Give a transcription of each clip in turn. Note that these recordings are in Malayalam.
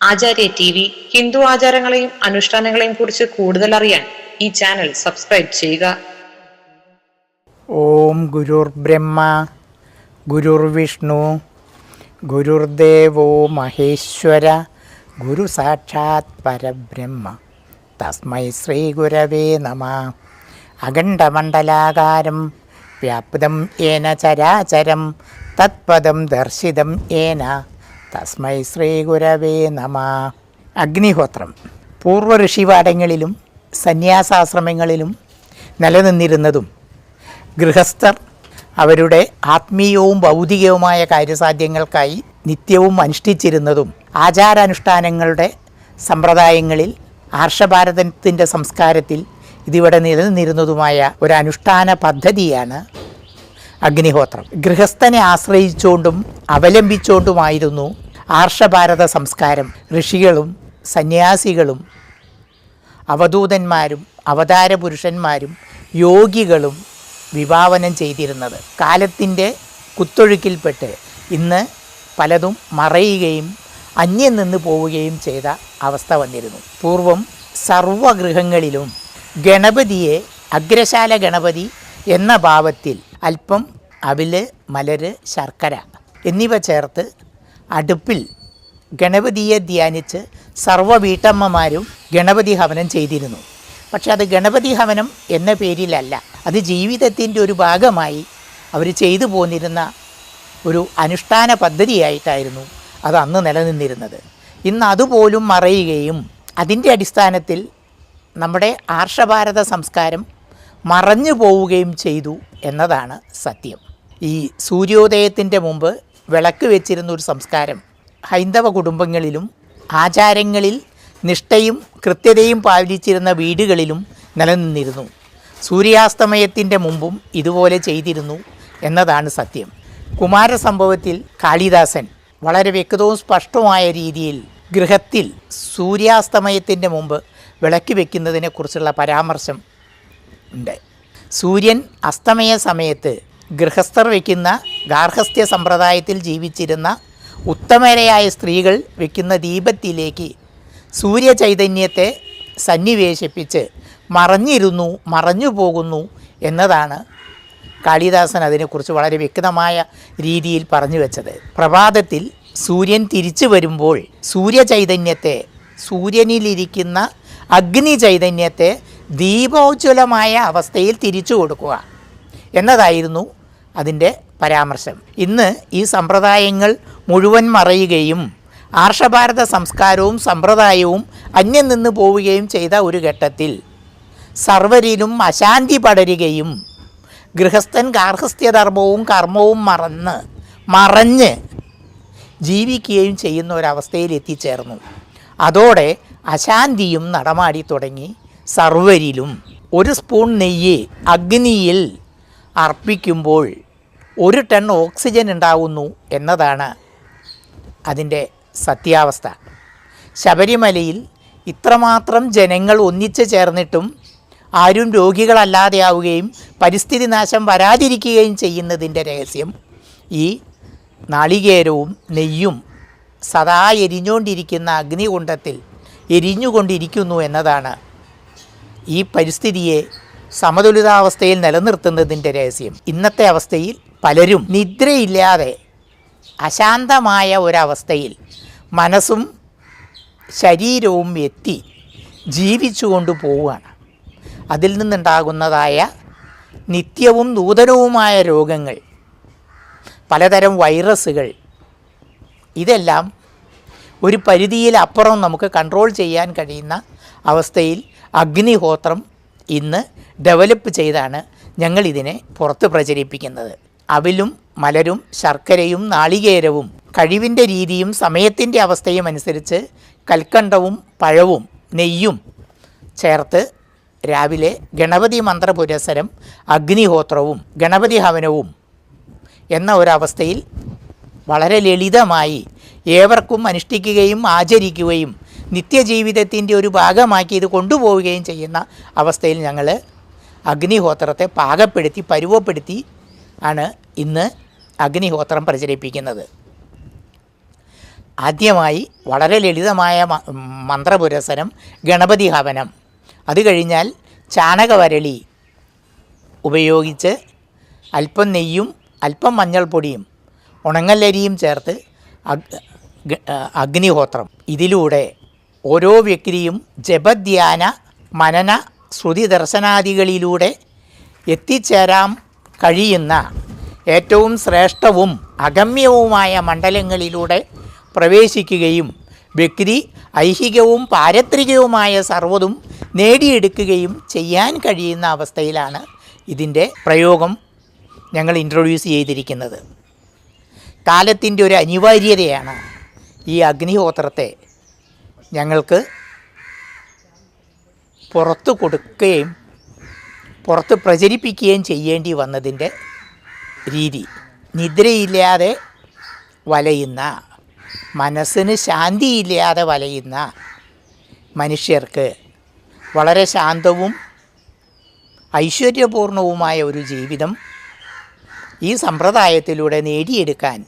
ആചാര്യ ടി വി ഹിന്ദു ആചാരങ്ങളെയും അനുഷ്ഠാനങ്ങളെയും കുറിച്ച് കൂടുതൽ അറിയാൻ ഈ ചാനൽ സബ്സ്ക്രൈബ് ചെയ്യുക. ഓം ഗുരുർ ബ്രഹ്മ ഗുരുർ ഗുരുർവിഷ്ണു ഗുരുർദേവോ മഹേശ്വര ഗുരു സാക്ഷാത് പരബ്രഹ്മ. തസ്മൈ ശ്രീ ഗുരവേ നമ. അഖണ്ഡമണ്ഡലാകാരം വ്യാപ്തം ഏന ചരാചരം തത്പദം ദർശിതം ഏന തസ്മൈ ശ്രീഗുരവേ നമ. അഗ്നിഹോത്രം. പൂർവ ഋഷിവാടങ്ങളിലും സന്യാസാശ്രമങ്ങളിലും നിലനിന്നിരുന്നതും ഗൃഹസ്ഥർ അവരുടെ ആത്മീയവും ഭൗതികവുമായ കാര്യസാധ്യങ്ങൾക്കായി നിത്യവും അനുഷ്ഠിച്ചിരുന്നതും ആചാരാനുഷ്ഠാനങ്ങളുടെ സമ്പ്രദായങ്ങളിൽ ആർഷഭാരതത്തിന്റെ സംസ്കാരത്തിൽ ഇതിവിടെ നിലനിന്നിരുന്നതുമായ ഒരു അനുഷ്ഠാന പദ്ധതിയാണ് അഗ്നിഹോത്രം. ഗൃഹസ്ഥനെ ആശ്രയിച്ചുകൊണ്ടും അവലംബിച്ചുകൊണ്ടുമായിരുന്നു ആർഷഭാരത സംസ്കാരം. ഋഷികളും സന്യാസികളും അവധൂതന്മാരും അവതാര പുരുഷന്മാരും യോഗികളും വിഭാവനം ചെയ്തിരുന്നത്. കാലത്തിന്റെ കുത്തൊഴുക്കിൽപ്പെട്ട് ഇന്ന് പലതും മറയുകയും അന്യം നിന്ന് പോവുകയും ചെയ്ത അവസ്ഥ വന്നിരുന്നു. പൂർവം സർവഗൃഹങ്ങളിലും ഗണപതിയെ അഗ്രശാല ഗണപതി എന്ന ഭാവത്തിൽ അല്പം അവിൽ മലര് ശർക്കര എന്നിവ ചേർത്ത് അടുപ്പിൽ ഗണപതിയെ ധ്യാനിച്ച് സർവ വീട്ടമ്മമാരും ഗണപതി ഹവനം ചെയ്തിരുന്നു. പക്ഷെ അത് ഗണപതി ഹവനം എന്ന പേരിലല്ല. അത് ജീവിതത്തിന്റെ ഒരു ഭാഗമായി അവർ ചെയ്തു പോന്നിരുന്ന ഒരു അനുഷ്ഠാന പദ്ധതിയായിട്ടായിരുന്നു അത് അന്ന് നിലനിന്നിരുന്നത്. ഇന്ന് അതുപോലും മറയുകയും അതിന്റെ അടിസ്ഥാനത്തിൽ നമ്മുടെ ആർഷഭാരത സംസ്കാരം മറഞ്ഞു പോവുകയും ചെയ്തു എന്നതാണ് സത്യം. ഈ സൂര്യോദയത്തിന്റെ മുമ്പ് വിളക്ക് വെച്ചിരുന്ന ഒരു സംസ്കാരം. ഹൈന്ദവ കുടുംബങ്ങളിലും ആചാരങ്ങളിൽ നിഷ്ഠയും കൃത്യതയും പാലിച്ചിരുന്ന വീടുകളിലും നിലനിന്നിരുന്നു. സൂര്യാസ്തമയത്തിന്റെ മുമ്പും ഇതുപോലെ ചെയ്തിരുന്നു എന്നതാണ് സത്യം. കുമാരസംഭവത്തിൽ കാളിദാസൻ വളരെ വ്യക്തവും സ്പഷ്ടവുമായ രീതിയിൽ ഗൃഹത്തിൽ സൂര്യാസ്തമയത്തിന്റെ മുമ്പ് വിളക്ക് വയ്ക്കുന്നതിനെക്കുറിച്ചുള്ള പരാമർശം ഉണ്ട്. സൂര്യൻ അസ്തമയ സമയത്ത് ഗൃഹസ്ഥർ വയ്ക്കുന്ന ഗാർഹസ്ഥ്യ സമ്പ്രദായത്തിൽ ജീവിച്ചിരുന്ന ഉത്തമരയായ സ്ത്രീകൾ വയ്ക്കുന്ന ദീപത്തിലേക്ക് സൂര്യചൈതന്യത്തെ സന്നിവേശിപ്പിച്ച് മറഞ്ഞിരുന്നു മറഞ്ഞു പോകുന്നു എന്നതാണ് കാളിദാസൻ അതിനെക്കുറിച്ച് വളരെ വ്യക്തമായ രീതിയിൽ പറഞ്ഞു വെച്ചത്. പ്രഭാതത്തിൽ സൂര്യൻ തിരിച്ചു വരുമ്പോൾ സൂര്യചൈതന്യത്തെ സൂര്യനിലിരിക്കുന്ന അഗ്നി ചൈതന്യത്തെ ദീപോജ്വലമായ അവസ്ഥയിൽ തിരിച്ചു കൊടുക്കുക എന്നതായിരുന്നു അതിന്റെ പരാമർശം. ഇന്ന് ഈ സമ്പ്രദായങ്ങൾ മുഴുവൻ മറയുകയും ആർഷഭാരത സംസ്കാരവും സമ്പ്രദായവും അന്യം നിന്ന് പോവുകയും ചെയ്ത ഒരു ഘട്ടത്തിൽ സർവരിലും അശാന്തി പടരുകയും ഗൃഹസ്ഥൻ ഗാർഹസ്ഥ്യധർമ്മവും കർമ്മവും മറന്ന് മറഞ്ഞ് ജീവിക്കുകയും ചെയ്യുന്ന ഒരവസ്ഥയിൽ എത്തിച്ചേർന്നു. അതോടെ അശാന്തിയും നടമാടി തുടങ്ങി സർവരിലും. ഒരു സ്പൂൺ നെയ്യ് അഗ്നിയിൽ അർപ്പിക്കുമ്പോൾ ഒരു ടൺ ഓക്സിജൻ ഉണ്ടാവുന്നു എന്നതാണ് അതിന്റെ സത്യാവസ്ഥ. ശബരിമലയിൽ ഇത്രമാത്രം ജനങ്ങൾ ഒന്നിച്ചു ചേർന്നിട്ടും ആരും രോഗികളല്ലാതെയാവുകയും പരിസ്ഥിതി നാശം വരാതിരിക്കുകയും ചെയ്യുന്നതിന്റെ രഹസ്യം ഈ നാളികേരവും നെയ്യും സദാ എരിഞ്ഞുകൊണ്ടിരിക്കുന്ന അഗ്നികുണ്ടത്തിൽ എരിഞ്ഞുകൊണ്ടിരിക്കുന്നു എന്നതാണ് ഈ പരിസ്ഥിതിയെ സമതുലിതാവസ്ഥയിൽ നിലനിർത്തുന്നതിന്റെ രഹസ്യം. ഇന്നത്തെ അവസ്ഥയിൽ പലരും നിദ്രയില്ലാതെ അശാന്തമായ ഒരവസ്ഥയിൽ മനസ്സും ശരീരവും എത്തി ജീവിച്ചു കൊണ്ട് പോവുകയാണ്. അതിൽ നിന്നുണ്ടാകുന്നതായ നിത്യവും നൂതനവുമായ രോഗങ്ങൾ പലതരം വൈറസുകൾ ഇതെല്ലാം ഒരു പരിധിയിൽ അപ്പുറം നമുക്ക് കൺട്രോൾ ചെയ്യാൻ കഴിയുന്ന അവസ്ഥയിൽ അഗ്നിഹോത്രം ഇന്ന് ഡെവലപ്പ് ചെയ്താണ് ഞങ്ങളിതിനെ പുറത്ത് പ്രചരിപ്പിക്കുന്നത്. അവിലും മലരും ശർക്കരയും നാളികേരവും കഴിവിന്റെ രീതിയും സമയത്തിന്റെ അവസ്ഥയും അനുസരിച്ച് കൽക്കണ്ടവും പഴവും നെയ്യും ചേർത്ത് രാവിലെ ഗണപതി മന്ത്രപുരസരം അഗ്നിഹോത്രവും ഗണപതി ഹവനവും എന്ന ഒരവസ്ഥയിൽ വളരെ ലളിതമായി ഏവർക്കും അനുഷ്ഠിക്കുകയും ആചരിക്കുകയും നിത്യജീവിതത്തിന്റെ ഒരു ഭാഗമാക്കി ഇത് കൊണ്ടുപോവുകയും ചെയ്യുന്ന അവസ്ഥയിൽ ഞങ്ങൾ അഗ്നിഹോത്രത്തെ പാകപ്പെടുത്തി പരുവപ്പെടുത്തി ആണ് ഇന്ന് അഗ്നിഹോത്രം പ്രചരിപ്പിക്കുന്നത്. ആദ്യമായി വളരെ ലളിതമായ മന്ത്രപുരസനം ഗണപതി ഹവനം. അത് കഴിഞ്ഞാൽ ചാണകവരളി ഉപയോഗിച്ച് അല്പം നെയ്യും അല്പം മഞ്ഞൾപ്പൊടിയും ഉണങ്ങല്ലരിയും ചേർത്ത് അഗ്നിഹോത്രം. ഇതിലൂടെ ഓരോ വ്യക്തിയും ജപധ്യാന മനന ശ്രുതി ദർശനാദികളിലൂടെ എത്തിച്ചേരാൻ കഴിയുന്ന ഏറ്റവും ശ്രേഷ്ഠവും അഗമ്യവുമായ മണ്ഡലങ്ങളിലൂടെ പ്രവേശിക്കുകയും വ്യക്തി ഐഹികവും പാരത്രികവുമായ സർവതും നേടിയെടുക്കുകയും ചെയ്യാൻ കഴിയുന്ന അവസ്ഥയിലാണ് ഇതിന്റെ പ്രയോഗം ഞങ്ങൾ ഇൻട്രൊഡ്യൂസ് ചെയ്തിരിക്കുന്നത്. കാലത്തിന്റെ ഒരു അനിവാര്യതയാണ് ഈ അഗ്നിഹോത്രത്തെ ഞങ്ങൾക്ക് പുറത്തു കൊടുക്കുകയും പുറത്ത് പ്രചരിപ്പിക്കുകയും ചെയ്യേണ്ടി വന്നതിന്റെ രീതി. നിദ്രയില്ലാതെ വലയുന്ന മനസ്സിന് ശാന്തിയില്ലാതെ വലയുന്ന മനുഷ്യർക്ക് വളരെ ശാന്തവും ഐശ്വര്യപൂർണവുമായ ഒരു ജീവിതം ഈ സമ്പ്രദായത്തിലൂടെ നേടിയെടുക്കാൻ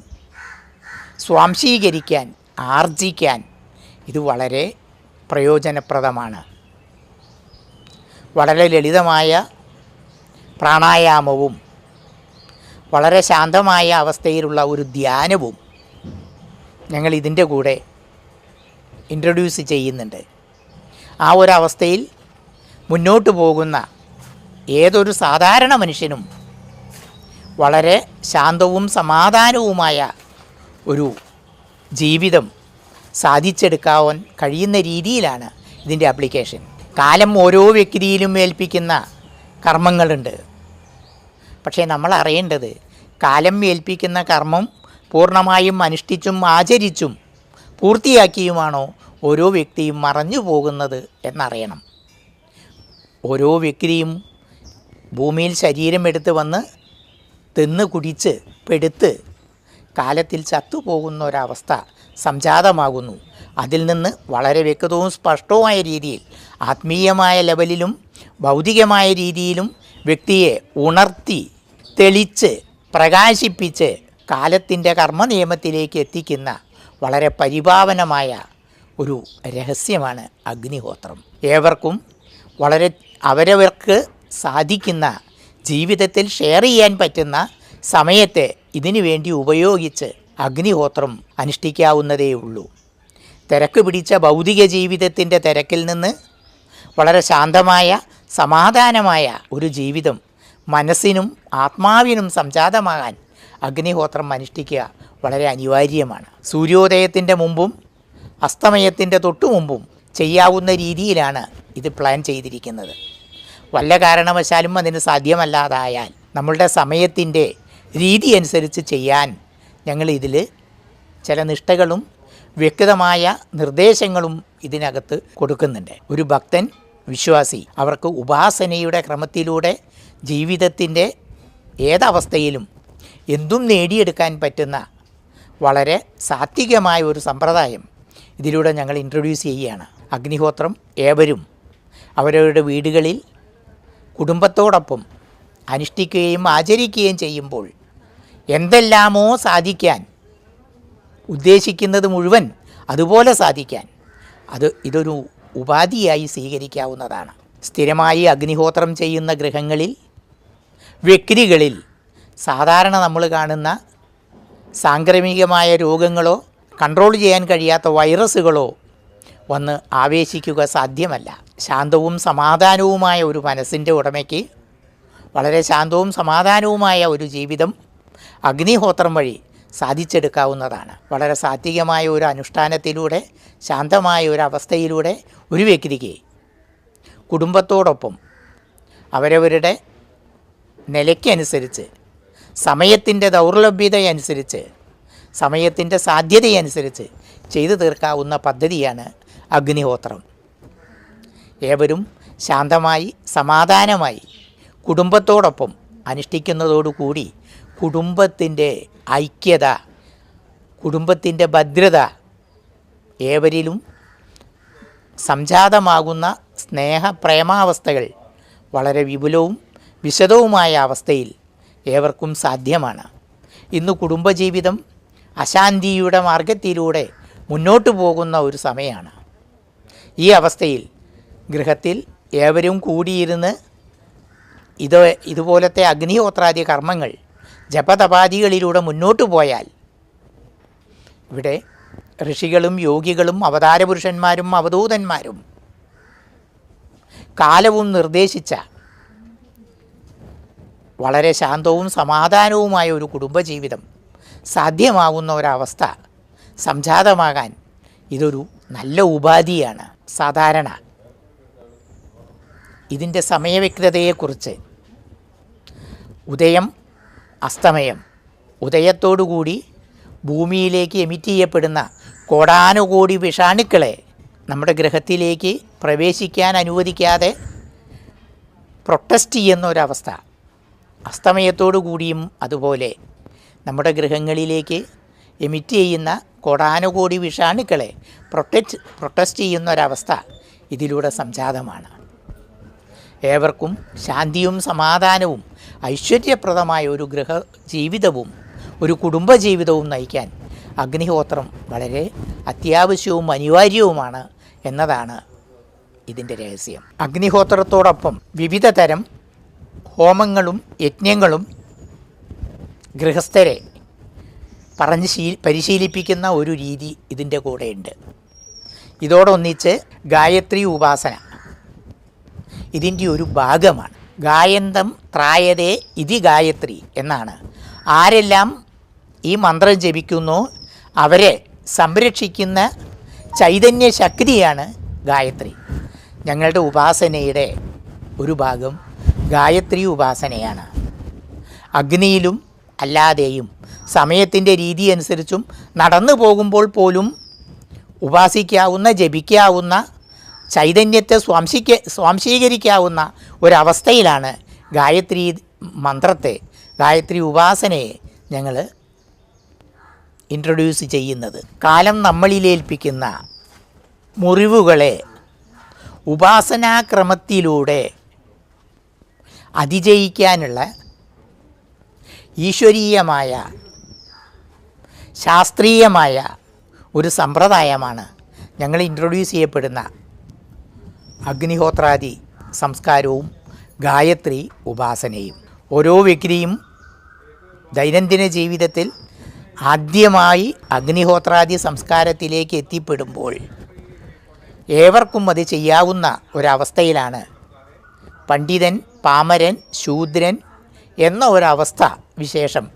സ്വാംശീകരിക്കാൻ ആർജിക്കാൻ ഇത് വളരെ പ്രയോജനപ്രദമാണ്. വളരെ ലളിതമായ പ്രാണായാമവും വളരെ ശാന്തമായ അവസ്ഥയിലുള്ള ഒരു ധ്യാനവും ഞങ്ങൾ ഇതിന്റെ കൂടെ ഇൻട്രൊഡ്യൂസ് ചെയ്യുന്നുണ്ട്. ആ ഒരു അവസ്ഥയിൽ മുന്നോട്ട് പോകുന്ന ഏതൊരു സാധാരണ മനുഷ്യനും വളരെ ശാന്തവും സമാധാനവുമായ ഒരു ജീവിതം സാധിച്ചെടുക്കാൻ കഴിയുന്ന രീതിയിലാണ് ഇതിന്റെ ആപ്ലിക്കേഷൻ കാലം ഓരോ വ്യക്തിയിലും ഏൽപ്പിക്കുന്ന കർമ്മങ്ങളുണ്ട്. പക്ഷേ നമ്മൾ അറിയേണ്ടത് കാലം ഏൽപ്പിക്കുന്ന കർമ്മം പൂർണമായും അനുഷ്ഠിച്ചും ആചരിച്ചും പൂർത്തിയാക്കിയുമാണോ ഓരോ വ്യക്തിയും മറഞ്ഞു പോകുന്നത് എന്നറിയണം. ഓരോ വ്യക്തിയും ഭൂമിയിൽ ശരീരം എടുത്ത് വന്ന് തിന്ന് കുടിച്ച് പെടുത്ത് കാലത്തിൽ ചത്തുപോകുന്ന ഒരവസ്ഥ സംജാതമാകുന്നു. അതിൽ നിന്ന് വളരെ വ്യക്തവും സ്പഷ്ടവുമായ രീതിയിൽ ആത്മീയമായ ലെവലിലും ഭൗതികമായ രീതിയിലും വ്യക്തിയെ ഉണർത്തി തെളിച്ച് പ്രകാശിപ്പിച്ച് കാലത്തിന്റെ കർമ്മനിയമത്തിലേക്ക് എത്തിക്കുന്ന വളരെ പരിഭാവനമായ ഒരു രഹസ്യമാണ് അഗ്നിഹോത്രം. ഏവർക്കും വളരെ അവരവർക്ക് സാധിക്കുന്ന ജീവിതത്തിൽ ഷെയർ ചെയ്യാൻ പറ്റുന്ന സമയത്തെ ഇതിനു വേണ്ടി ഉപയോഗിച്ച് അഗ്നിഹോത്രം അനുഷ്ഠിക്കാവുന്നതേ ഉള്ളൂ. തിരക്ക് പിടിച്ച ഭൗതിക ജീവിതത്തിന്റെ തിരക്കിൽ നിന്ന് വളരെ ശാന്തമായ സമാധാനമായ ഒരു ജീവിതം മനസ്സിനും ആത്മാവിനും സംജാതമാകാൻ അഗ്നിഹോത്രം അനുഷ്ഠിക്കുക വളരെ അനിവാര്യമാണ്. സൂര്യോദയത്തിന്റെ മുമ്പും അസ്തമയത്തിന്റെ തൊട്ടു മുമ്പും ചെയ്യാവുന്ന രീതിയിലാണ് ഇത് പ്ലാൻ ചെയ്തിരിക്കുന്നത്. വല്ല കാരണവശാലും അതിന് സാധ്യമല്ലാതായാൽ നമ്മളുടെ സമയത്തിന്റെ രീതി അനുസരിച്ച് ചെയ്യാൻ ഞങ്ങൾ ഇതിൽ ചില നിഷ്ഠകളും വ്യക്തമായ നിർദ്ദേശങ്ങളും ഇതിനകത്ത് കൊടുക്കുന്നുണ്ട്. ഒരു ഭക്തൻ വിശ്വാസി. അവർക്ക് ഉപാസനയുടെ ക്രമത്തിലൂടെ ജീവിതത്തിന്റെ ഏതവസ്ഥയിലും എന്തും നേടിയെടുക്കാൻ പറ്റുന്ന വളരെ സാത്വികമായ ഒരു സമ്പ്രദായം ഇതിലൂടെ ഞങ്ങൾ ഇൻട്രൊഡ്യൂസ് ചെയ്യുകയാണ്. അഗ്നിഹോത്രം ഏവരും അവരവരുടെ വീടുകളിൽ കുടുംബത്തോടൊപ്പം അനുഷ്ഠിക്കുകയും ആചരിക്കുകയും ചെയ്യുമ്പോൾ എന്തെല്ലാമോ സാധിക്കാൻ ഉദ്ദേശിക്കുന്നത് മുഴുവൻ അതുപോലെ സാധിക്കാൻ. അത് ഇതൊരു ഉപാധിയായി സ്വീകരിക്കാവുന്നതാണ്. സ്ഥിരമായി അഗ്നിഹോത്രം ചെയ്യുന്ന ഗൃഹങ്ങളിൽ വ്യക്തികളിൽ സാധാരണ നമ്മൾ കാണുന്ന സാംക്രമികമായ രോഗങ്ങളോ കൺട്രോൾ ചെയ്യാൻ കഴിയാത്ത വൈറസുകളോ വന്ന് ആവേശിക്കുക സാധ്യമല്ല. ശാന്തവും സമാധാനവുമായ ഒരു മനസ്സിന്റെ ഉടമയ്ക്ക് വളരെ ശാന്തവും സമാധാനവുമായ ഒരു ജീവിതം അഗ്നിഹോത്രം വഴി സാധിച്ചെടുക്കാവുന്നതാണ്. വളരെ സാത്വികമായ ഒരു അനുഷ്ഠാനത്തിലൂടെ ശാന്തമായ ഒരു അവസ്ഥയിലൂടെ ഒരു വ്യക്തിക്ക് കുടുംബത്തോടൊപ്പം അവരവരുടെ നിലയ്ക്കനുസരിച്ച് സമയത്തിന്റെ ദൗർലഭ്യതയനുസരിച്ച് സമയത്തിന്റെ സാധ്യതയനുസരിച്ച് ചെയ്തു തീർക്കാവുന്ന പദ്ധതിയാണ് അഗ്നിഹോത്രം. ഏവരും ശാന്തമായി സമാധാനമായി കുടുംബത്തോടൊപ്പം അനുഷ്ഠിക്കുന്നതോടുകൂടി കുടുംബത്തിന്റെ ഐക്യത കുടുംബത്തിന്റെ ഭദ്രത ഏവരിലും സംജാതമാകുന്ന സ്നേഹ പ്രേമാവസ്ഥകൾ വളരെ വിപുലവും വിശദവുമായ അവസ്ഥയിൽ ഏവർക്കും സാധ്യമാണ്. ഇന്ന് കുടുംബജീവിതം അശാന്തിയുടെ മാർഗത്തിലൂടെ മുന്നോട്ട് പോകുന്ന ഒരു സമയമാണ്. ഈ അവസ്ഥയിൽ ഗൃഹത്തിൽ ഏവരും കൂടിയിരുന്ന് ഇത് ഇതുപോലത്തെ അഗ്നിഹോത്രാദി കർമ്മങ്ങൾ ജപതപാദികളിലൂടെ മുന്നോട്ട് പോയാൽ ഇവിടെ ഋഷികളും യോഗികളും അവതാരപുരുഷന്മാരും അവധൂതന്മാരും കാലവും നിർദ്ദേശിച്ച വളരെ ശാന്തവും സമാധാനവുമായ ഒരു കുടുംബജീവിതം സാധ്യമാകുന്ന ഒരവസ്ഥ സംജാതമാകാൻ ഇതൊരു നല്ല ഉപാധിയാണ് സാധാരണ. ഇതിന്റെ സമയവ്യക്തതയെക്കുറിച്ച് ഉദയം അസ്തമയം. ഉദയത്തോടുകൂടി ഭൂമിയിലേക്ക് എമിറ്റ് ചെയ്യപ്പെടുന്ന കോടാനുകോടി വിഷാണുക്കളെ നമ്മുടെ ഗ്രഹത്തിലേക്ക് പ്രവേശിക്കാൻ അനുവദിക്കാതെ പ്രൊട്ടസ്റ്റ് ചെയ്യുന്ന ഒരവസ്ഥ അസ്തമയത്തോടു കൂടിയും അതുപോലെ നമ്മുടെ ഗ്രഹങ്ങളിലേക്ക് എമിറ്റ് ചെയ്യുന്ന കോടാനുകോടി വിഷാണുക്കളെ പ്രൊട്ടക്റ്റ് പ്രൊട്ടസ്റ്റ് ചെയ്യുന്ന ഒരവസ്ഥ ഇതിലൂടെ സംജാതമാണ്. ഏവർക്കും ശാന്തിയും സമാധാനവും ഐശ്വര്യപ്രദമായ ഒരു ഗൃഹ ജീവിതവും ഒരു കുടുംബ ജീവിതവും നയിക്കാൻ അഗ്നിഹോത്രം വളരെ അത്യാവശ്യവും അനിവാര്യവുമാണ് എന്നതാണ് ഇതിന്റെ രഹസ്യം. അഗ്നിഹോത്രത്തോടൊപ്പം വിവിധ തരം ഹോമങ്ങളും യജ്ഞങ്ങളും ഗൃഹസ്ഥരെ പറഞ്ഞ് ശീ പരിശീലിപ്പിക്കുന്ന ഒരു രീതി ഇതിന്റെ കൂടെയുണ്ട്. ഇതോടൊന്നിച്ച് ഗായത്രി ഉപാസന ഇതിന്റെ ഒരു ഭാഗമാണ്. ഗായന്തം ത്രായതേ ഇതി ഗായത്രി എന്നാണ്. ആരെല്ലാം ഈ മന്ത്രം ജപിക്കുന്നു അവരെ സംരക്ഷിക്കുന്ന ചൈതന്യ ശക്തിയാണ് ഗായത്രി. ഞങ്ങളുടെ ഉപാസനയുടെ ഒരു ഭാഗം ഗായത്രി ഉപാസനയാണ്. അഗ്നിയിലും അല്ലാതെയും സമയത്തിന്റെ രീതി അനുസരിച്ചും നടന്നു പോകുമ്പോൾ പോലും ഉപാസിക്കാവുന്ന ജപിക്കാവുന്ന ചൈതന്യത്തെ സ്വാംശിക്ക സ്വാംശീകരിക്കാവുന്ന ഒരവസ്ഥയിലാണ് ഗായത്രി മന്ത്രത്തെ ഗായത്രി ഉപാസനയെ ഞങ്ങൾ ഇൻട്രൊഡ്യൂസ് ചെയ്യുന്നത്. കാലം നമ്മളിലേൽപ്പിക്കുന്ന മുറിവുകളെ ഉപാസനാക്രമത്തിലൂടെ അതിജയിക്കാനുള്ള ഈശ്വരീയമായ ശാസ്ത്രീയമായ ഒരു സമ്പ്രദായമാണ് ഞങ്ങൾ ഇൻട്രൊഡ്യൂസ് ചെയ്യപ്പെടുന്ന അഗ്നിഹോത്രാദി സംസ്കാരവും ഗായത്രി ഉപാസനയും. ഓരോ വ്യക്തിയും ദൈനംദിന ജീവിതത്തിൽ ആദ്യമായി അഗ്നിഹോത്രാദി സംസ്കാരത്തിലേക്ക് എത്തിപ്പെടുമ്പോൾ ഏവർക്കും അത് ചെയ്യാവുന്ന ഒരവസ്ഥയിലാണ്. പണ്ഡിതൻ പാമരൻ ശൂദ്രൻ എന്ന ഒരവസ്ഥ വിശേഷം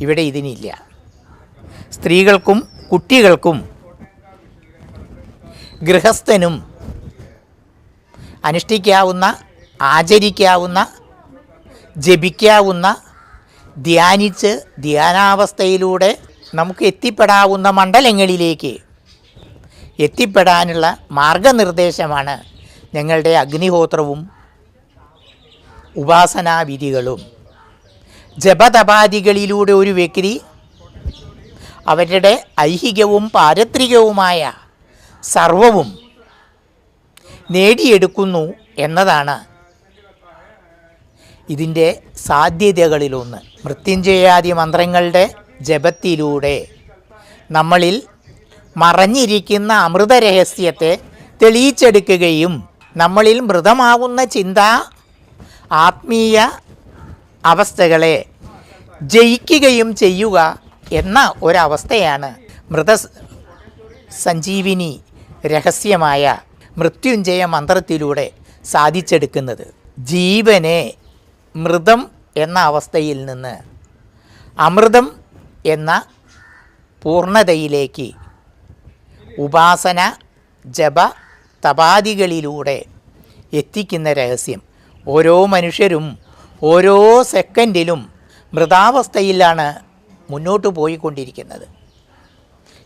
ഇവിടെ ഇതിനില്ല. സ്ത്രീകൾക്കും കുട്ടികൾക്കും ഗൃഹസ്ഥനും അനുഷ്ഠിക്കാവുന്ന ആചരിക്കാവുന്ന ജപിക്കാവുന്ന ധ്യാനിച്ച് ധ്യാനാവസ്ഥയിലൂടെ നമുക്ക് എത്തിപ്പെടാവുന്ന മണ്ഡലങ്ങളിലേക്ക് എത്തിപ്പെടാനുള്ള മാർഗനിർദ്ദേശമാണ് ഞങ്ങളുടെ അഗ്നിഹോത്രവും ഉപാസനാവിധികളും. ജപതപാദികളിലൂടെ ഒരു വ്യക്തി അവരുടെ ഐഹികവും പാരത്രികവുമായ സർവവും നേടിയെടുക്കുന്നു എന്നതാണ് ഇതിന്റെ സാധ്യതകളിലൊന്ന്. മൃത്യുഞ്ജയാദി മന്ത്രങ്ങളുടെ ജപത്തിലൂടെ നമ്മളിൽ മറഞ്ഞിരിക്കുന്ന അമൃതരഹസ്യത്തെ തെളിയിച്ചെടുക്കുകയും നമ്മളിൽ മൃതമാകുന്ന ചിന്ത ആത്മീയ അവസ്ഥകളെ ജയിക്കുകയും ചെയ്യുക എന്ന ഒരവസ്ഥയാണ് മൃത സഞ്ജീവിനി രഹസ്യമായ മൃത്യുഞ്ജയ മന്ത്രത്തിലൂടെ സാധിച്ചെടുക്കുന്നത്. ജീവനെ മൃതം എന്ന അവസ്ഥയിൽ നിന്ന് അമൃതം എന്ന പൂർണതയിലേക്ക് ഉപാസന ജപ തപാദികളിലൂടെ എത്തിക്കുന്ന രഹസ്യം. ഓരോ മനുഷ്യരും ഓരോ സെക്കൻഡിലും മൃതാവസ്ഥയിലാണ് മുന്നോട്ട് പോയിക്കൊണ്ടിരിക്കുന്നത്.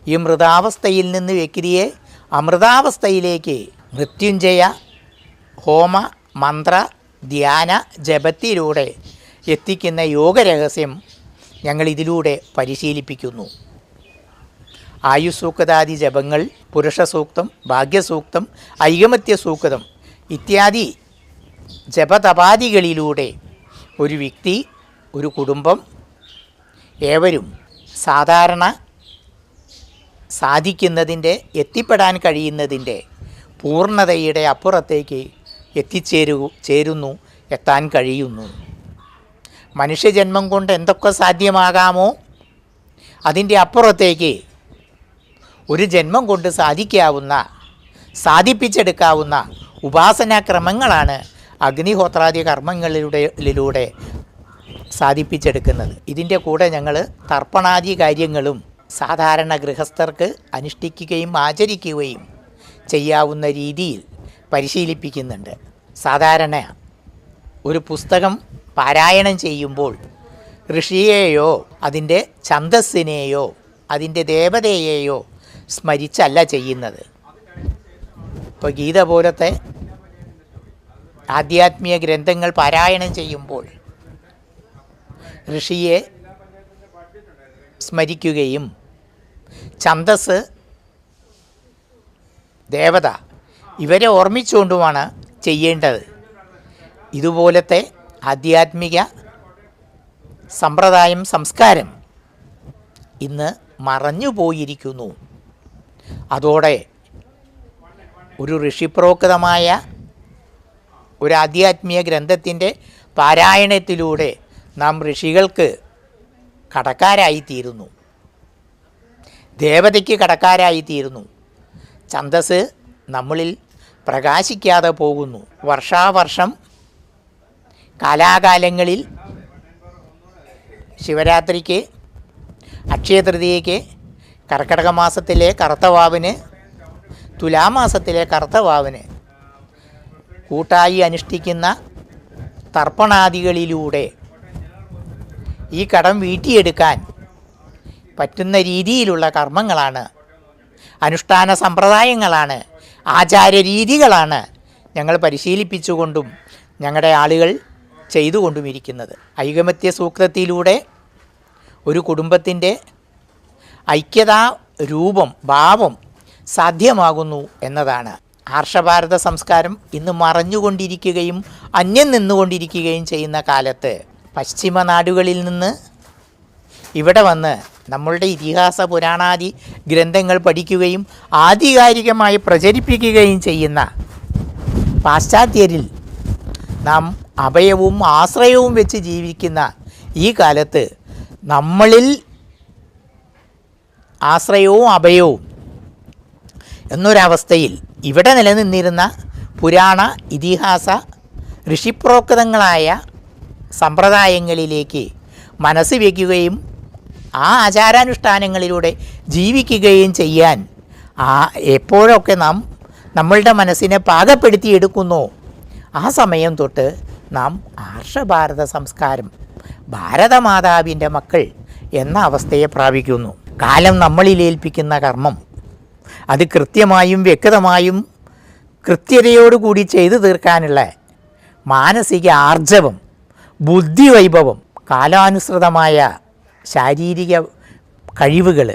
ഈ മൃതാവസ്ഥയിൽ നിന്ന് വ്യക്തിയെ അമൃതാവസ്ഥയിലേക്ക് മൃത്യുഞ്ജയ ഹോമ മന്ത്ര ധ്യാന ജപത്തിലൂടെ എത്തിക്കുന്ന യോഗരഹസ്യം ഞങ്ങൾ ഇതിലൂടെ പരിശീലിപ്പിക്കുന്നു. ആയുസൂക്താദി ജപങ്ങൾ പുരുഷസൂക്തം ഭാഗ്യസൂക്തം ഐകമത്യ സൂക്തം ഇത്യാദി ജപതപാദികളിലൂടെ ഒരു വ്യക്തി ഒരു കുടുംബം ഏവരും സാധാരണ സാധിക്കുന്നതിന്റെ എത്തിപ്പെടാൻ കഴിയുന്നതിന്റെ പൂർണതയുടെ അപ്പുറത്തേക്ക് എത്തിച്ചേരു ചേരുന്നു എത്താൻ കഴിയുന്നു. മനുഷ്യജന്മം കൊണ്ട് എന്തൊക്കെ സാധ്യമാകാമോ അതിന്റെ അപ്പുറത്തേക്ക് ഒരു ജന്മം കൊണ്ട് സാധിക്കാവുന്ന സാധിപ്പിച്ചെടുക്കാവുന്ന ഉപാസനാക്രമങ്ങളാണ് അഗ്നിഹോത്രാദി കർമ്മങ്ങളിലൂടെ സാധിപ്പിച്ചെടുക്കുന്നത്. ഇതിന്റെ കൂടെ ഞങ്ങൾ തർപ്പണാദി കാര്യങ്ങളും സാധാരണ ഗൃഹസ്ഥർക്ക് അനുഷ്ഠിക്കുകയും ആചരിക്കുകയും ചെയ്യാവുന്ന രീതിയിൽ പരിശീലിപ്പിക്കുന്നുണ്ട്. സാധാരണ ഒരു പുസ്തകം പാരായണം ചെയ്യുമ്പോൾ ഋഷിയെയോ അതിന്റെ ഛന്തസ്സിനെയോ അതിന്റെ ദേവതയെയോ സ്മരിച്ചല്ല ചെയ്യുന്നത്. ഇപ്പോൾ ഗീത പോലത്തെ ആധ്യാത്മിക ഗ്രന്ഥങ്ങൾ പാരായണം ചെയ്യുമ്പോൾ ഋഷിയെ സ്മരിക്കുകയും ഛന്തസ് ദേവത. ഇവരെ ഓർമ്മിച്ചുകൊണ്ടുമാണ് ചെയ്യേണ്ടത്. ഇതുപോലത്തെ ആധ്യാത്മിക സമ്പ്രദായം സംസ്കാരം ഇന്ന് മറഞ്ഞു പോയിരിക്കുന്നു. അതോടെ ഒരു ഋഷിപ്രോക്തമായ ഒരു ആധ്യാത്മിക ഗ്രന്ഥത്തിന്റെ പാരായണത്തിലൂടെ നാം ഋഷികൾക്ക് കടക്കാരായിത്തീരുന്നു. ദേവതയ്ക്ക് കടക്കാരായിത്തീരുന്നു. ഛന്തസ് നമ്മളിൽ പ്രകാശിക്കാതെ പോകുന്നു. വർഷാവർഷം കാലാകാലങ്ങളിൽ ശിവരാത്രിക്ക് അക്ഷയതൃതീയയ്ക്ക് കർക്കിടക മാസത്തിലെ കറുത്തവാവിന് തുലാമാസത്തിലെ കറുത്തവാവിന് കൂട്ടായി അനുഷ്ഠിക്കുന്ന തർപ്പണാദികളിലൂടെ ഈ കടം വീട്ടിയെടുക്കാൻ പറ്റുന്ന രീതിയിലുള്ള കർമ്മങ്ങളാണ് അനുഷ്ഠാന സമ്പ്രദായങ്ങളാണ്. ആചാര്യ രീതികളാണ് ഞങ്ങൾ പരിശീലിപ്പിച്ചുകൊണ്ടും ഞങ്ങളുടെ ആളുകൾ ചെയ്തുകൊണ്ടുമിരിക്കുന്നത്. ഐകമത്യ സൂക്തത്തിലൂടെ ഒരു കുടുംബത്തിന്റെ ഐക്യതാ രൂപം ഭാവം സാധ്യമാകുന്നു എന്നതാണ്. ആർഷഭാരത സംസ്കാരം ഇന്ന് മറഞ്ഞുകൊണ്ടിരിക്കുകയും അന്യം നിന്നുകൊണ്ടിരിക്കുകയും ചെയ്യുന്ന കാലത്ത് പശ്ചിമ നാടുകളിൽ നിന്ന് ഇവിടെ വന്ന് നമ്മളുടെ ഇതിഹാസ പുരാണാദി ഗ്രന്ഥങ്ങൾ പഠിക്കുകയും ആധികാരികമായി പ്രചരിപ്പിക്കുകയും ചെയ്യുന്ന പാശ്ചാത്യരിൽ നാം അഭയവും ആശ്രയവും വെച്ച് ജീവിക്കുന്ന ഈ കാലത്ത് നമ്മളിൽ ആശ്രയവും അഭയവും എന്നൊരവസ്ഥയിൽ ഇവിടെ നിലനിന്നിരുന്ന പുരാണ ഇതിഹാസ ഋഷിപ്രോക്തങ്ങളായ സമ്പ്രദായങ്ങളിലേക്ക് മനസ്സ് വയ്ക്കുകയും ആ ആചാരാനുഷ്ഠാനങ്ങളിലൂടെ ജീവിക്കുകയും ചെയ്യാൻ ആ എപ്പോഴൊക്കെ നാം നമ്മളുടെ മനസ്സിനെ പാകപ്പെടുത്തിയെടുക്കുന്നോ ആ സമയം തൊട്ട് നാം ആർഷഭാരത സംസ്കാരം ഭാരതമാതാവിന്റെ മക്കൾ എന്ന അവസ്ഥയെ പ്രാപിക്കുന്നു. കാലം നമ്മളിൽ ഏൽപ്പിക്കുന്ന കർമ്മം അത് കൃത്യമായും വ്യക്തമായും കൃത്യതയോടുകൂടി ചെയ്തു തീർക്കാനുള്ള മാനസിക ആർജവം ബുദ്ധിവൈഭവം കാലാനുസൃതമായ ശാരീരിക കഴിവുകൾ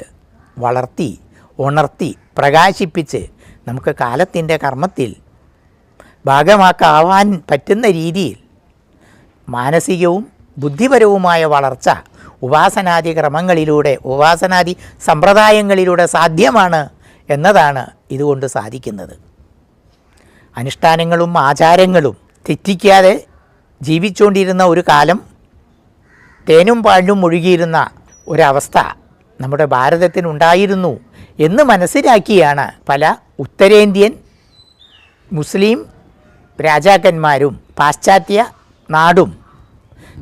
വളർത്തി ഉണർത്തി പ്രകാശിപ്പിച്ച് നമുക്ക് കാലത്തിന്റെ കർമ്മത്തിൽ ഭാഗമാക്കാവാൻ പറ്റുന്ന രീതിയിൽ മാനസികവും ബുദ്ധിപരവുമായ വളർച്ച ഉപാസനാദി ക്രമങ്ങളിലൂടെ ഉപാസനാദി സമ്പ്രദായങ്ങളിലൂടെ സാധ്യമാണ് എന്നതാണ് ഇതുകൊണ്ട് സാധിക്കുന്നത്. അനുഷ്ഠാനങ്ങളും ആചാരങ്ങളും തെറ്റിക്കാതെ ജീവിച്ചുകൊണ്ടിരുന്ന ഒരു കാലം തേനും പാലും ഒഴുകിയിരുന്ന ഒരവസ്ഥ നമ്മുടെ ഭാരതത്തിനുണ്ടായിരുന്നു എന്ന് മനസ്സിലാക്കിയാണ് പല ഉത്തരേന്ത്യൻ മുസ്ലിം രാജാക്കന്മാരും പാശ്ചാത്യ നാടും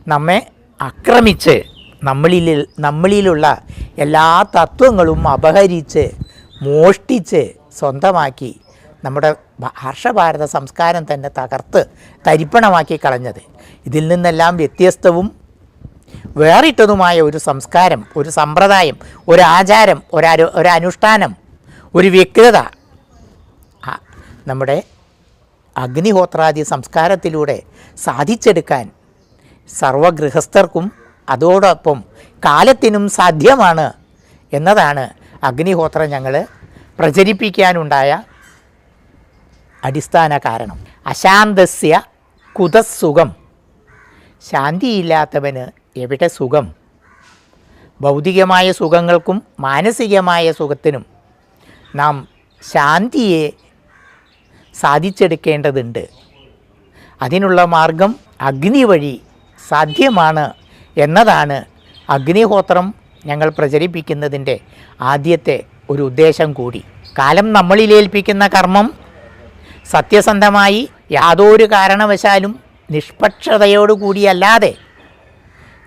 നമ്മെ ആക്രമിച്ച് നമ്മളിൽ നമ്മളിലുള്ള എല്ലാ തത്വങ്ങളും അപഹരിച്ച് മോഷ്ടിച്ച് സ്വന്തമാക്കി നമ്മുടെ ഹർഷഭാരത സംസ്കാരം തന്നെ തകർത്ത് തരിപ്പണമാക്കി കളഞ്ഞത്. ഇതിൽ നിന്നെല്ലാം വ്യത്യസ്തവും വേറിട്ടതുമായ ഒരു സംസ്കാരം ഒരു സമ്പ്രദായം ഒരു ആചാരം ഒരരു ഒരു അനുഷ്ഠാനം ഒരു വ്യക്തത നമ്മുടെ അഗ്നിഹോത്രാദി സംസ്കാരത്തിലൂടെ സാധിച്ചെടുക്കാൻ സർവഗൃഹസ്ഥർക്കും അതോടൊപ്പം കാലത്തിനും സാധ്യമാണ് എന്നതാണ് അഗ്നിഹോത്രം ഞങ്ങൾ പ്രചരിപ്പിക്കാനുണ്ടായ അടിസ്ഥാന കാരണം. അശാന്തസ്യ കുതസുഖം ശാന്തിയില്ലാത്തവന് എവിടെ സുഖം? ഭൗതികമായ സുഖങ്ങൾക്കും മാനസികമായ സുഖത്തിനും നാം ശാന്തിയെ സാധിച്ചെടുക്കേണ്ടതുണ്ട്. അതിനുള്ള മാർഗം അഗ്നി വഴി സാധ്യമാണ് എന്നതാണ് അഗ്നിഹോത്രം ഞങ്ങൾ പ്രചരിപ്പിക്കുന്നതിന്റെ ആദ്യത്തെ ഒരു ഉദ്ദേശം കൂടി. കാലം നമ്മളിലേൽപ്പിക്കുന്ന കർമ്മം സത്യസന്ധമായി യാതൊരു കാരണവശാലും നിഷ്പക്ഷതയോടുകൂടിയല്ലാതെ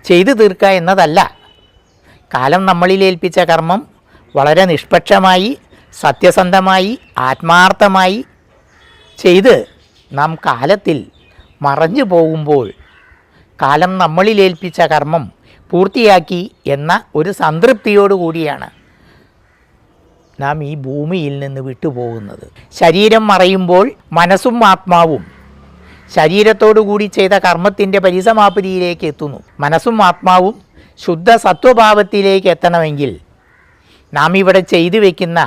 ചെയ്തു തീർക്കുക എന്നതല്ല. കാലം നമ്മളിൽ ഏൽപ്പിച്ച കർമ്മം വളരെ നിഷ്പക്ഷമായി സത്യസന്ധമായി ആത്മാർത്ഥമായി ചെയ്ത് നാം കാലത്തിൽ മറഞ്ഞു പോകുമ്പോൾ കാലം നമ്മളിൽ ഏൽപ്പിച്ച കർമ്മം പൂർത്തിയാക്കി എന്ന ഒരു സംതൃപ്തിയോടുകൂടിയാണ് നാം ഈ ഭൂമിയിൽ നിന്ന് വിട്ടുപോകുന്നത്. ശരീരം മറയുമ്പോൾ മനസ്സും ആത്മാവും ശരീരത്തോടുകൂടി ചെയ്ത കർമ്മത്തിന്റെ പരിസമാപ്തിയിലേക്ക് എത്തുന്നു. മനസ്സും ആത്മാവും ശുദ്ധ സത്വഭാവത്തിലേക്ക് എത്തണമെങ്കിൽ നാം ഇവിടെ ചെയ്തു വയ്ക്കുന്ന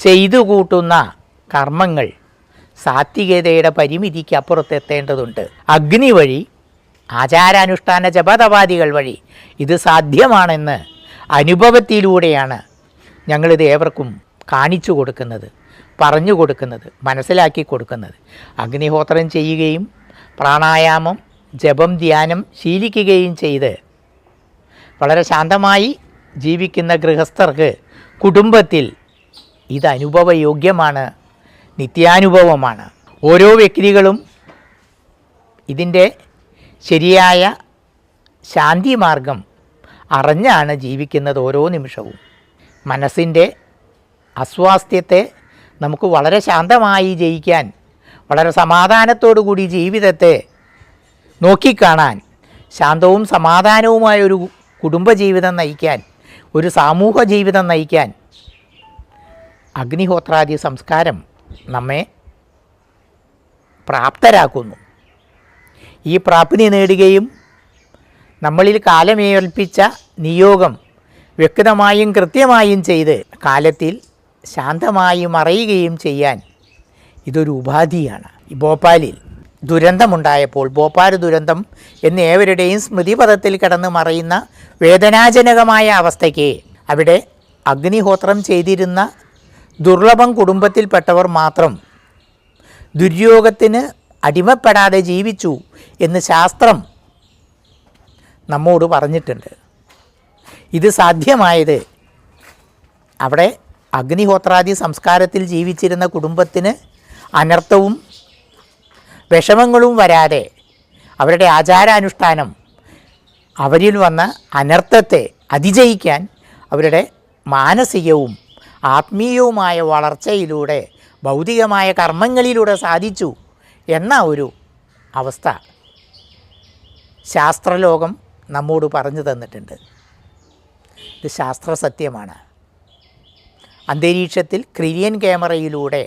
ചെയ്തു കൂട്ടുന്ന കർമ്മങ്ങൾ സാത്വികതയുടെ പരിമിതിക്ക് അപ്പുറത്തെത്തേണ്ടതുണ്ട് അഗ്നി വഴി ആചാരാനുഷ്ഠാന ജപതപാദികൾ വഴി ഇത് സാധ്യമാണെന്ന് അനുഭവത്തിലൂടെയാണ് ഞങ്ങളിത് ഏവർക്കും കാണിച്ചു കൊടുക്കുന്നത്. പറഞ്ഞു കൊടുക്കുന്നത് മനസ്സിലാക്കി കൊടുക്കുന്നത്. അഗ്നിഹോത്രം ചെയ്യുകയും പ്രാണായാമം ജപം ധ്യാനം ശീലിക്കുകയും ചെയ്ത് വളരെ ശാന്തമായി ജീവിക്കുന്ന ഗൃഹസ്ഥർക്ക് കുടുംബത്തിൽ ഇത് അനുഭവയോഗ്യമാണ് നിത്യാനുഭവമാണ്. ഓരോ വ്യക്തികളും ഇതിന്റെ ശരിയായ ശാന്തി മാർഗം അറിഞ്ഞാണ് ജീവിക്കുന്നത് ഓരോ നിമിഷവും. മനസ്സിന്റെ അസ്വാസ്ഥ്യത്തെ നമുക്ക് വളരെ ശാന്തമായി ജയിക്കാൻ വളരെ സമാധാനത്തോടു കൂടി ജീവിതത്തെ നോക്കിക്കാണാൻ ശാന്തവും സമാധാനവുമായ ഒരു കുടുംബജീവിതം നയിക്കാൻ ഒരു സാമൂഹ ജീവിതം നയിക്കാൻ അഗ്നിഹോത്രാദി സംസ്കാരം നമ്മെ പ്രാപ്തരാക്കുന്നു. ഈ പ്രാപ്തി നേടുകയും നമ്മളിൽ കാലമേൽപ്പിച്ച നിയോഗം വ്യക്തമായും കൃത്യമായും ചെയ്ത് കാലത്തിൽ ശാന്തമായി മറയുകയും ചെയ്യാൻ ഇതൊരു ഉപാധിയാണ്. ഈ ഭോപ്പാലിൽ ദുരന്തമുണ്ടായപ്പോൾ ഭോപ്പാൽ ദുരന്തം എന്ന് ഏവരുടെയും സ്മൃതിപഥത്തിൽ കിടന്ന് മറയുന്ന വേദനാജനകമായ അവസ്ഥയ്ക്ക് അവിടെ അഗ്നിഹോത്രം ചെയ്തിരുന്ന ദുർലഭം കുടുംബത്തിൽപ്പെട്ടവർ മാത്രം ദുര്യോഗത്തിന് അടിമപ്പെടാതെ ജീവിച്ചു എന്ന് ശാസ്ത്രം നമ്മോട് പറഞ്ഞിട്ടുണ്ട്. ഇത് സാധ്യമായത് അവിടെ അഗ്നിഹോത്രാദി സംസ്കാരത്തിൽ ജീവിച്ചിരുന്ന കുടുംബത്തിന് അനർത്ഥവും വിഷമങ്ങളും വരാതെ അവരുടെ ആചാരാനുഷ്ഠാനം അവരിൽ വന്ന അനർത്ഥത്തെ അതിജയിക്കാൻ അവരുടെ മാനസികവും ആത്മീയവുമായ വളർച്ചയിലൂടെ ഭൗതികമായ കർമ്മങ്ങളിലൂടെ സാധിച്ചു എന്ന ഒരു അവസ്ഥ ശാസ്ത്രലോകം നമ്മോട് പറഞ്ഞു തന്നിട്ടുണ്ട്. ഇത് ശാസ്ത്രസത്യമാണ്. അന്തരീക്ഷത്തിൽ ക്രിലിയൻ ക്യാമറയിലൂടെ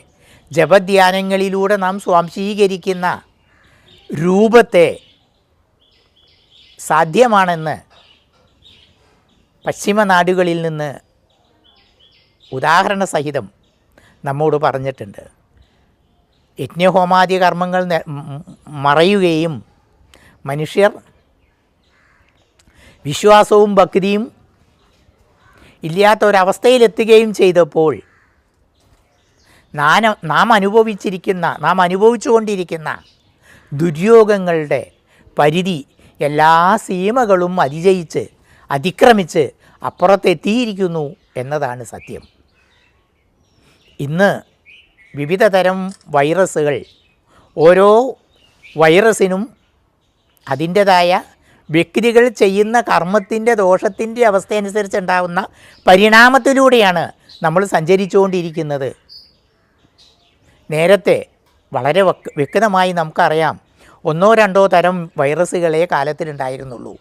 ജപധ്യാനങ്ങളിലൂടെ നാം സ്വാംശീകരിക്കുന്ന രൂപത്തെ സാധ്യമാണെന്ന് പശ്ചിമ നാടുകളിൽ നിന്ന് ഉദാഹരണ സഹിതം നമ്മോട് പറഞ്ഞിട്ടുണ്ട്. യജ്ഞഹോമാദി കർമ്മങ്ങൾ മറയുകയും മനുഷ്യർ വിശ്വാസവും ഭക്തിയും ഇല്ലാത്ത ഒരവസ്ഥയിലെത്തുകയും ചെയ്തപ്പോൾ നാന നാം അനുഭവിച്ചിരിക്കുന്ന നാം അനുഭവിച്ചുകൊണ്ടിരിക്കുന്ന ദുര്യോഗങ്ങളുടെ പരിധി എല്ലാ സീമകളും അതിജയിച്ച് അതിക്രമിച്ച് അപ്പുറത്തെത്തിയിരിക്കുന്നു എന്നതാണ് സത്യം. ഇന്ന് വിവിധ തരം വൈറസുകൾ ഓരോ വൈറസിനും അതിന്റെതായ വ്യക്തികൾ ചെയ്യുന്ന കർമ്മത്തിന്റെ ദോഷത്തിന്റെ അവസ്ഥയനുസരിച്ച് ഉണ്ടാകുന്ന പരിണാമത്തിലൂടെയാണ് നമ്മൾ സഞ്ചരിച്ചുകൊണ്ടിരിക്കുന്നത്. നേരത്തെ വളരെ വ്യക്തമായി നമുക്കറിയാം ഒന്നോ രണ്ടോ തരം വൈറസുകളെ കാലത്തിലുണ്ടായിരുന്നുള്ളൂ.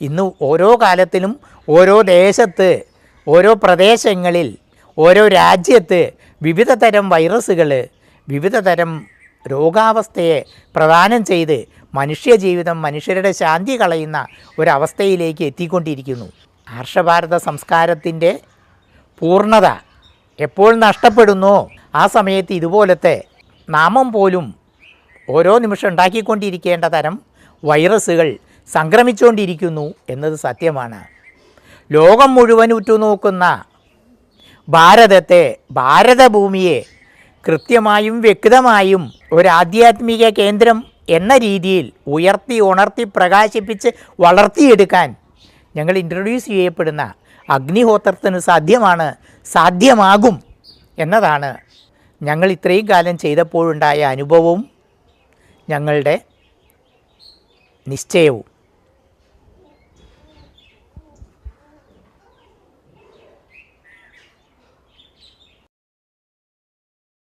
ഇന്ന് ഓരോ കാലത്തിലും ഓരോ ദേശത്ത് ഓരോ പ്രദേശങ്ങളിൽ ഓരോ രാജ്യത്ത് വിവിധ തരം വൈറസുകൾ വിവിധ തരം രോഗാവസ്ഥയെ പ്രദാനം ചെയ്ത് മനുഷ്യജീവിതം മനുഷ്യരുടെ ശാന്തി കളയുന്ന ഒരവസ്ഥയിലേക്ക് എത്തിക്കൊണ്ടിരിക്കുന്നു. ഹർഷഭാരത സംസ്കാരത്തിന്റെ പൂർണത എപ്പോൾ നഷ്ടപ്പെടുന്നു? ആ സമയത്ത് ഇതുപോലത്തെ നാമം പോലും ഓരോ നിമിഷം ഉണ്ടാക്കിക്കൊണ്ടിരിക്കേണ്ട തരം വൈറസുകൾ സംക്രമിച്ചുകൊണ്ടിരിക്കുന്നു എന്നത് സത്യമാണ്. ലോകം മുഴുവൻ ഉറ്റുനോക്കുന്ന ഭാരതത്തെ ഭാരതഭൂമിയെ കൃത്യമായും വ്യക്തമായും ഒരു ആധ്യാത്മിക കേന്ദ്രം എന്ന രീതിയിൽ ഉയർത്തി ഉണർത്തി പ്രകാശിപ്പിച്ച് വളർത്തിയെടുക്കാൻ ഞങ്ങൾ ഇൻട്രൊഡ്യൂസ് ചെയ്യപ്പെടുന്ന അഗ്നിഹോത്രത്തിന് സാധ്യമാണ് സാധ്യമാകും എന്നതാണ് ഞങ്ങൾ ഇത്രയും കാലം ചെയ്തപ്പോഴുണ്ടായ അനുഭവവും ഞങ്ങളുടെ നിശ്ചയവും.